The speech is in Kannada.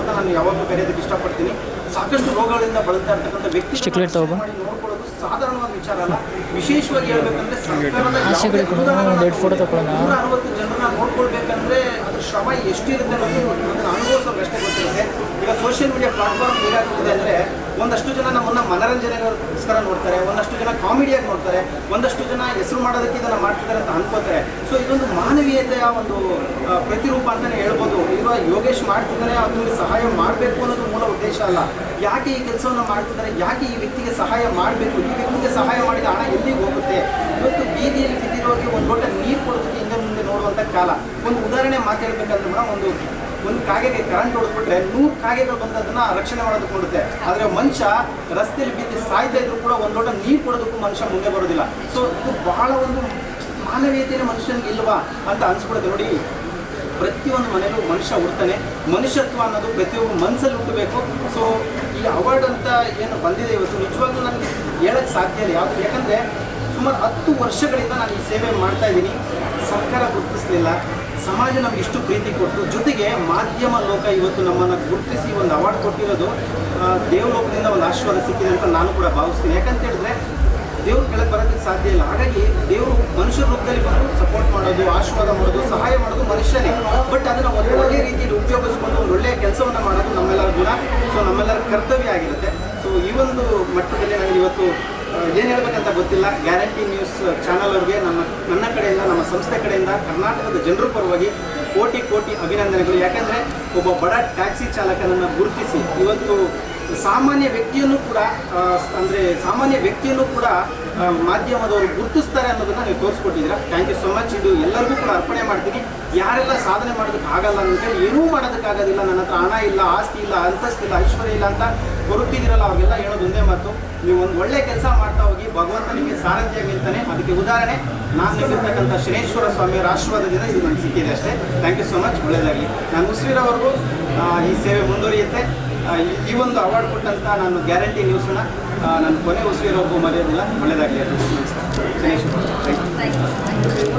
ಅಂತ ನಾನು ಯಾವಾಗಲೂ ಕರೆಯೋದಕ್ಕೆ ಇಷ್ಟಪಡ್ತೀನಿ. ಸಾಕಷ್ಟು ರೋಗಗಳಿಂದ ಬಳಲ್ತಾ ಇರ್ತಕ್ಕಂಥ ವ್ಯಕ್ತಿ ಸಾಧಾರಣವಾದ ವಿಚಾರ ಅಲ್ಲ. ವಿಶೇಷವಾಗಿ ಹೇಳ್ಬೇಕಂದ್ರೆ ಎರಡು ಫೋಟೋ ತಗೊಳ್ಳೋಣ. ನೂರ ಅರವತ್ತು ಜನರನ್ನ ನೋಡ್ಕೊಳ್ಬೇಕಂದ್ರೆ ಅದ್ರ ಶ್ರಮ ಎಷ್ಟಿರುತ್ತೆ ಅನ್ನೋದು ಅನುಭವಿಸೋ ಪ್ರಶ್ನೆ ಗೊತ್ತಿರುತ್ತೆ. ಈಗ ಸೋಷಿಯಲ್ ಮೀಡಿಯಾ ಪ್ಲಾಟ್ಫಾರ್ಮ್ ಹೇಗಾಗ್ತಿದೆ ಅಂದರೆ ಒಂದಷ್ಟು ಜನ ನಮ್ಮನ್ನ ಮನರಂಜನೆಗೋಸ್ಕರ ನೋಡ್ತಾರೆ ಒಂದಷ್ಟು ಜನ ಕಾಮಿಡಿಯಾಗಿ ನೋಡ್ತಾರೆ ಒಂದಷ್ಟು ಜನ ಹೆಸರು ಮಾಡೋದಕ್ಕೆ ಇದನ್ನ ಮಾಡ್ತಿದ್ದಾರೆ ಅಂತ ಅನ್ಕೋತಾರೆ ಸೊ ಇದೊಂದು ಮಾನವೀಯತೆಯ ಒಂದು ಪ್ರತಿರೂಪ ಅಂತಾನೆ ಹೇಳ್ಬೋದು. ಇವಾಗ ಯೋಗೇಶ್ ಮಾಡ್ತಿದ್ದಾನೆ ಅದ್ರಲ್ಲಿ ಸಹಾಯ ಮಾಡಬೇಕು ಅನ್ನೋದು ಮೂಲ ಉದ್ದೇಶ ಅಲ್ಲ. ಯಾಕೆ ಈ ಕೆಲಸವನ್ನು ಮಾಡ್ತಿದ್ದಾರೆ? ಯಾಕೆ ಈ ವ್ಯಕ್ತಿಗೆ ಸಹಾಯ ಮಾಡಬೇಕು? ಈ ವ್ಯಕ್ತಿಗೆ ಸಹಾಯ ಮಾಡಿದ ಹಣ ಎಲ್ಲಿಗೆ ಹೋಗುತ್ತೆ? ಇವತ್ತು ಬೀದಿಯಲ್ಲಿ ಬಿದ್ದಿರೋರಿಗೆ ಒಂದು ಲೋಟ ನೀರು ಕೊಡೋದಕ್ಕೆ ಹಿಂದೆ ಮುಂದೆ ನೋಡುವಂಥ ಕಾಲ. ಒಂದು ಉದಾಹರಣೆ ಮಾತಾಡಬೇಕಂದ್ರೆ ಮೇಡಮ್ ಒಂದು ಒಂದು ಕಾಗೆಗೆ ಕರೆಂಟ್ ಹೊಡೆದ್ಬಿಟ್ರೆ ನೂರು ಕಾಗೆಗಳು ಬಂದು ಅದನ್ನ ರಕ್ಷಣೆ ಮಾಡೋದಕ್ಕೆ ಕೊಡುತ್ತೆ ಆದರೆ ಮನುಷ್ಯ ರಸ್ತೆಯಲ್ಲಿ ಬಿದ್ದು ಸಾಯ್ತಾ ಇದ್ರು ಕೂಡ ಒಂದು ಲೋಟ ನೀರು ಕೊಡೋದಕ್ಕೂ ಮನುಷ್ಯ ಮುಂದೆ ಬರೋದಿಲ್ಲ. ಸೊ ಇದು ಬಹಳ ಒಂದು ಮಾನವೀಯತೆಯ ಮನುಷ್ಯನಿಗೆ ಇಲ್ವಾ ಅಂತ ಅನ್ಸ್ಬಿಡುತ್ತೆ. ನೋಡಿ ಪ್ರತಿಯೊಂದು ಮನೆಯಲ್ಲೂ ಮನುಷ್ಯ ಹುಡ್ತಾನೆ ಮನುಷ್ಯತ್ವ ಅನ್ನೋದು ಪ್ರತಿಯೊಬ್ಬ ಮನಸ್ಸಲ್ಲಿ ಹುಟ್ಟಬೇಕು. ಸೊ ಈ ಅವಾರ್ಡ್ ಅಂತ ಏನು ಬಂದಿದೆ ಇವತ್ತು ನಿಜವಾಗ್ಲೂ ನನಗೆ ಹೇಳಕ್ಕೆ ಸಾಧ್ಯ ಇಲ್ಲ. ಯಾವುದು ಯಾಕಂದರೆ ಸುಮಾರು ಹತ್ತು ವರ್ಷಗಳಿಂದ ನಾನು ಈ ಸೇವೆ ಮಾಡ್ತಾ ಇದ್ದೀನಿ. ಸರ್ಕಾರ ಗುರುತಿಸಲಿಲ್ಲ. ಸಮಾಜ ನಮ್ಗೆ ಇಷ್ಟು ಪ್ರೀತಿ ಕೊಟ್ಟು, ಜೊತೆಗೆ ಮಾಧ್ಯಮ ಲೋಕ ಇವತ್ತು ನಮ್ಮನ್ನು ಗುರುತಿಸಿ ಒಂದು ಅವಾರ್ಡ್ ಕೊಟ್ಟಿರೋದು ದೇವಲೋಕದಿಂದ ಒಂದು ಆಶೀರ್ವಾದ ಸಿಕ್ಕಿದೆ ಅಂತ ನಾನು ಕೂಡ ಭಾವಿಸ್ತೀನಿ. ಯಾಕಂತ ಹೇಳಿದ್ರೆ, ದೇವ್ರ ಕೆಳಗೆ ಬರೋದಕ್ಕೆ ಸಾಧ್ಯ ಇಲ್ಲ. ಹಾಗಾಗಿ ದೇವರು ಮನುಷ್ಯರ ರೂಪದಲ್ಲಿ ಬಂದು ಸಪೋರ್ಟ್ ಮಾಡೋದು, ಆಶೀರ್ವಾದ ಮಾಡೋದು, ಸಹಾಯ ಮಾಡೋದು ಮನುಷ್ಯನೇ. ಬಟ್ ಅದನ್ನು ಒಂದು ಒಳ್ಳೆ ರೀತಿಯಲ್ಲಿ ಉಪಯೋಗಿಸ್ಕೊಂಡು ಒಂದು ಒಳ್ಳೆಯ ಕೆಲಸವನ್ನು ಮಾಡೋದು ನಮ್ಮೆಲ್ಲರ ಗುಣ. ಸೊ ನಮ್ಮೆಲ್ಲರ ಕರ್ತವ್ಯ ಆಗಿರುತ್ತೆ. ಸೊ ಈ ಒಂದು ಮಟ್ಟದಲ್ಲಿ ನನಗೆ ಇವತ್ತು ಏನು ಹೇಳ್ಬೇಕಂತ ಗೊತ್ತಿಲ್ಲ. ಗ್ಯಾರಂಟಿ ನ್ಯೂಸ್ ಚಾನಲ್ ಅವ್ರಿಗೆ ನಮ್ಮ, ನನ್ನ ಕಡೆಯಿಂದ, ನಮ್ಮ ಸಂಸ್ಥೆ ಕಡೆಯಿಂದ, ಕರ್ನಾಟಕದ ಜನರ ಪರವಾಗಿ ಕೋಟಿ ಕೋಟಿ ಅಭಿನಂದನೆಗಳು. ಯಾಕಂದರೆ ಒಬ್ಬ ಬಡ ಟ್ಯಾಕ್ಸಿ ಚಾಲಕನನ್ನು ಗುರುತಿಸಿ ಇವತ್ತು ಸಾಮಾನ್ಯ ವ್ಯಕ್ತಿಯನ್ನು ಕೂಡ ಅಂದರೆ ಸಾಮಾನ್ಯ ವ್ಯಕ್ತಿಯನ್ನು ಕೂಡ ಮಾಧ್ಯಮದವರು ಗುರುತಿಸ್ತಾರೆ ಅನ್ನೋದನ್ನು ನೀವು ತೋರಿಸ್ಕೊಟ್ಟಿದ್ದೀರಾ. ಥ್ಯಾಂಕ್ ಯು ಸೊ ಮಚ್ ಇದು ಎಲ್ಲರಿಗೂ ಕೂಡ ಅರ್ಪಣೆ ಮಾಡ್ತೀನಿ. ಯಾರೆಲ್ಲ ಸಾಧನೆ ಮಾಡೋದಕ್ಕೆ ಆಗಲ್ಲ ಅಂತೇಳಿ ಏನೂ ಮಾಡೋದಕ್ಕಾಗೋದಿಲ್ಲ ನನ್ನ ಹತ್ರ ಹಣ ಇಲ್ಲ, ಆಸ್ತಿ ಇಲ್ಲ ಅಂತಸ್ತಿಲ್ಲ ಐಶ್ವರ್ಯ ಇಲ್ಲ ಅಂತ ಬರುತ್ತಿದ್ದೀರಲ್ಲ ಅವಾಗೆಲ್ಲ ಹೇಳೋದು ಒಂದೇ ಮಾತು. ನೀವು ಒಂದು ಒಳ್ಳೆ ಕೆಲಸ ಮಾಡ್ತಾ ಹೋಗಿ ಭಗವಂತ ನಿಮಗೆ ಸಾರಥ್ಯ ಅದಕ್ಕೆ ಉದಾಹರಣೆ, ನಾನು ನಿಲ್ಲಿರ್ತಕ್ಕಂಥ ಶನೇಶ್ವರ ಸ್ವಾಮಿ ಆಶೀರ್ವಾದದಿಂದ ಇದು ನನಗೆ ಸಿಕ್ಕಿದೆ ಅಷ್ಟೇ. ಥ್ಯಾಂಕ್ ಯು ಸೊ ಮಚ್ ಒಳ್ಳೆಯದಾಗಲಿ. ನಾನು ಉಸಿರವರೆಗೂ ಈ ಸೇವೆ ಮುಂದುವರಿಯುತ್ತೆ. ಈ- ಒಂದು ಅವಾರ್ಡ್ ಕೊಟ್ಟಂತ ನಾನು ಗ್ಯಾರಂಟಿ ನ್ಯೂಸ್ನ ನಾನು ಕೊನೆ ಉಸಿರಿರೋಕ್ಕೂ ಮರೆಯೋದಿಲ್ಲ. ಒಳ್ಳೆಯದಾಗಲಿ ಥ್ಯಾಂಕ್ ಯು